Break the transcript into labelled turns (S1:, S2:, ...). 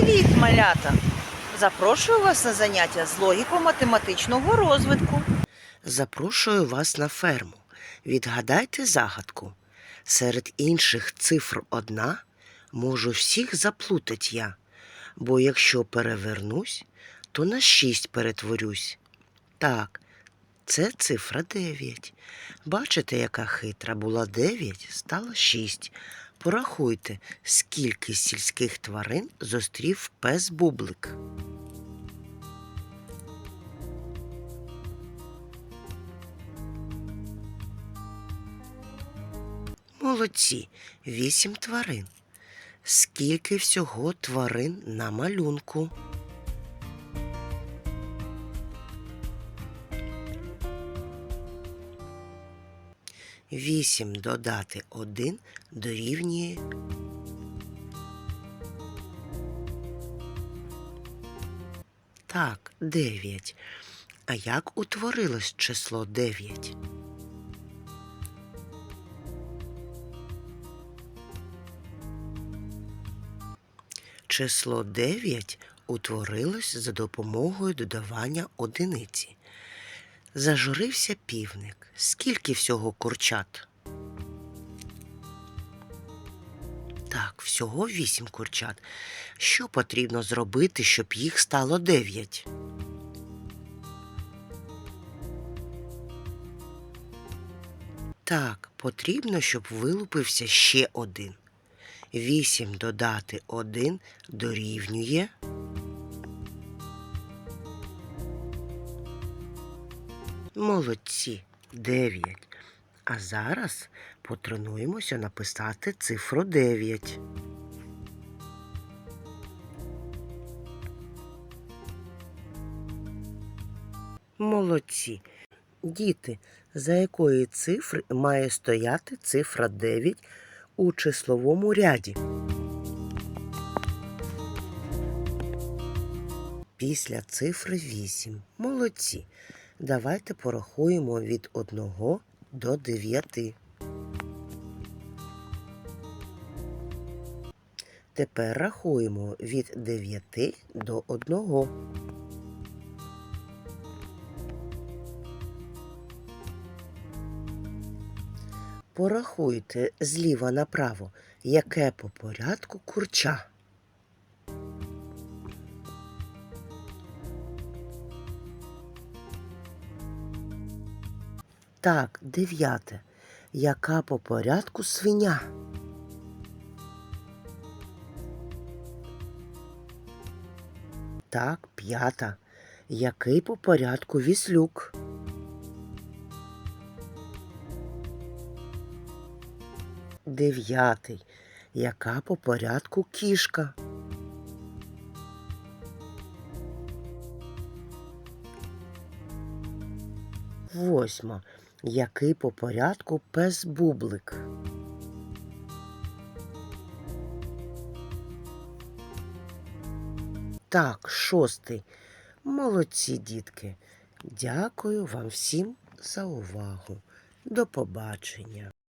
S1: Привіт, малята! Запрошую вас на заняття з логіко-математичного розвитку.
S2: Запрошую вас на ферму. Відгадайте загадку. Серед інших цифр одна можу всіх заплутать я, бо якщо перевернусь, то на шість перетворюсь. Так, це цифра дев'ять. Бачите, яка хитра була дев'ять, стало шість. Порахуйте, скільки сільських тварин зустрів пес Бублик. Молодці, вісім тварин. Скільки всього тварин на малюнку? Вісім додати один дорівнює. Так, дев'ять. А як утворилось число дев'ять? Число 9 утворилось за допомогою додавання одиниці. Зажурився півник. Скільки всього курчат? Так, всього вісім курчат. Що потрібно зробити, щоб їх стало дев'ять? Так, потрібно, щоб вилупився ще один. 8 додати 1 дорівнює. Молодці 9. А зараз потренуємося написати цифру 9. Молодці. Діти, за якої цифри має стояти цифра 9 у числовому ряді. Після цифри 8. Молодці. Давайте порахуємо від 1 до 9. Тепер рахуємо від 9 до 1. Порахуйте зліва направо, яке по порядку курча. Так, дев'яте. Яка по порядку свиня? Так, п'ята. Який по порядку віслюк? Дев'ятий. Яка по порядку кішка? Восьма. Який по порядку пес бублик? Так, шостий. Молодці, дітки. Дякую вам всім за увагу. До побачення.